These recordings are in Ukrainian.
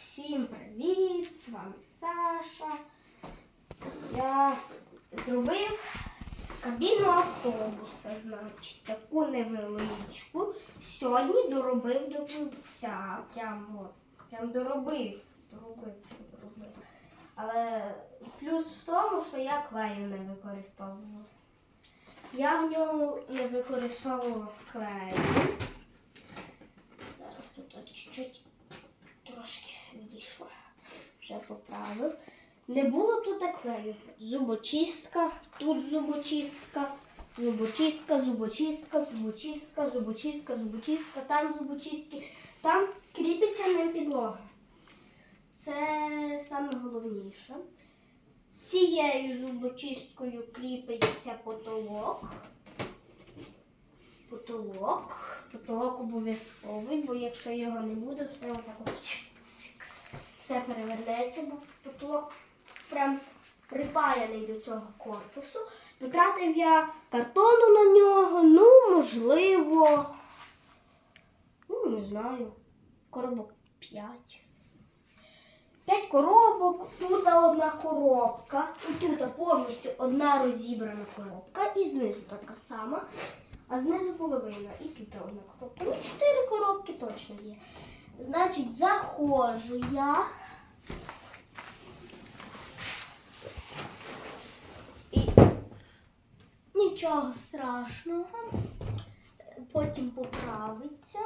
Всім привіт! З вами Саша. Я зробив кабіну автобуса, значить, таку невеличку. Сьогодні доробив до кінця. Прям прям доробив. Доробив, доробив. Але плюс в тому, що я клею не використовував. Я в ньому не використовував клею. Зараз тут чуть-чуть трошки відійшло. Вже поправив. Не було тут клею. Зубочистка, тут зубочистка, зубочистка, зубочистка, зубочистка, зубочистка, зубочистка, там зубочистки. Там кріпиться ним підлога. Це саме головніше. Цією зубочисткою кріпиться потолок. Потолок. Потолок обов'язковий, бо якщо його не буде, все отак. Все перевернеться, бо потолок прям припаяний до цього корпусу. Потратив я картону на нього, ну, можливо, ну, не знаю, коробок 5. П'ять коробок, тут одна коробка, тут повністю одна розібрана коробка, і знизу така сама, а знизу половина. І тут одна коробка. Ну, чотири коробки точно є. Значить, заходжу я. І нічого страшного. Потім поправиться.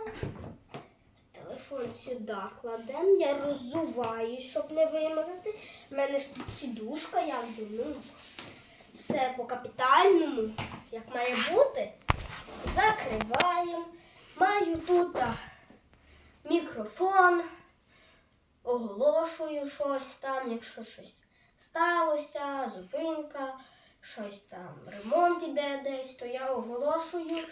Телефон сюди кладемо. Я роззуваю, щоб не вимазати. У мене ж тут сідушка, як ну, все по капітальному, як має бути. Закриваємо. Маю тут мікрофон, оголошую щось там, якщо щось сталося, зупинка, щось там, ремонт іде десь, то я оголошую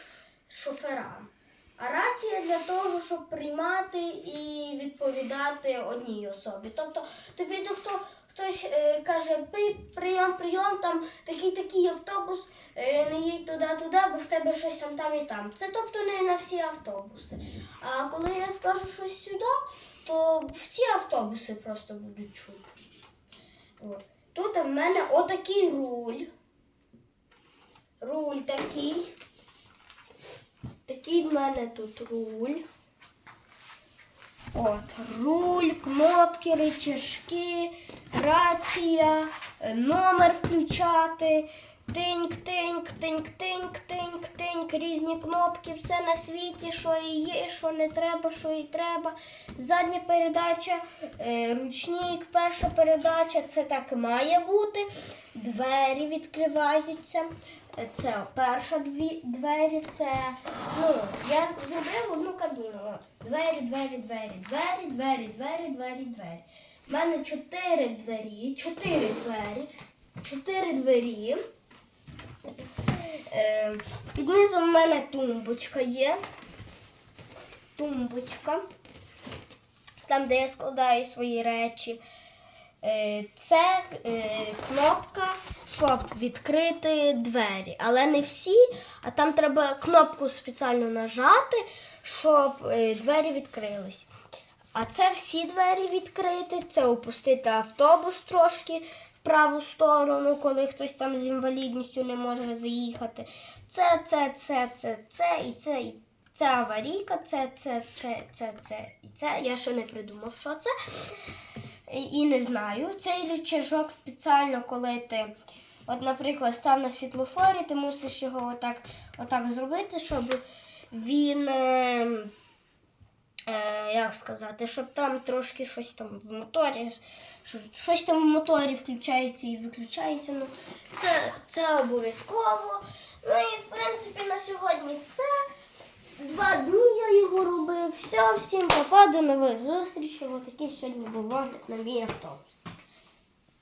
шоферам. А рація для того, щоб приймати і відповідати одній особі. Тобто тобі то хто хтось е, каже, «Пи- прийом, прийом, там такий такий автобус, е, не їдь туди, туди, бо в тебе щось там там і там. Це тобто не на всі автобуси. А коли я скажу щось сюди, то всі автобуси просто будуть чути. От. Тут в мене отакий руль. Руль такий. Такий в мене тут руль. От, руль, кнопки, рычажки, рація, е, номер включати, тиньк, тиньк, тиньк, тиньк, тиньк, тиньк, різні кнопки, все на світі, що і є, що не треба, що і треба. Задня передача, е, ручник, перша передача, це так має бути. Двері відкриваються. Це перша дві двері, це ну, я зробив одну кабіну. От. Двері, двері, двері, двері, двері, двері, двері, двері. У мене чотири двері, чотири двері, чотири двері. Е, під низом в мене тумбочка є. Тумбочка. Там, де я складаю свої речі. Е, Це е, щоб відкрити двері. Але не всі, а там треба кнопку спеціально нажати, щоб е, двері відкрились. А це всі двері відкрити, це опустити автобус трошки в праву сторону, коли хтось там з інвалідністю не може заїхати. Це, це, це, це, це і це. І це аварійка, це, це, це, це, це і це. Я ще не придумав, що це. І не знаю. Цей рычажок спеціально, коли ти, от, наприклад, став на світлофорі, ти мусиш його отак, отак зробити, щоб він. Е, е, як сказати, щоб там трошки щось там в моторі, щось там в моторі включається і виключається. Ну, це, це обов'язково. Ну і в принципі на сьогодні це. Два дні я його робив. Все, всім попаду, нових зустрічей. Ось такий сьогодні був на мій автобус.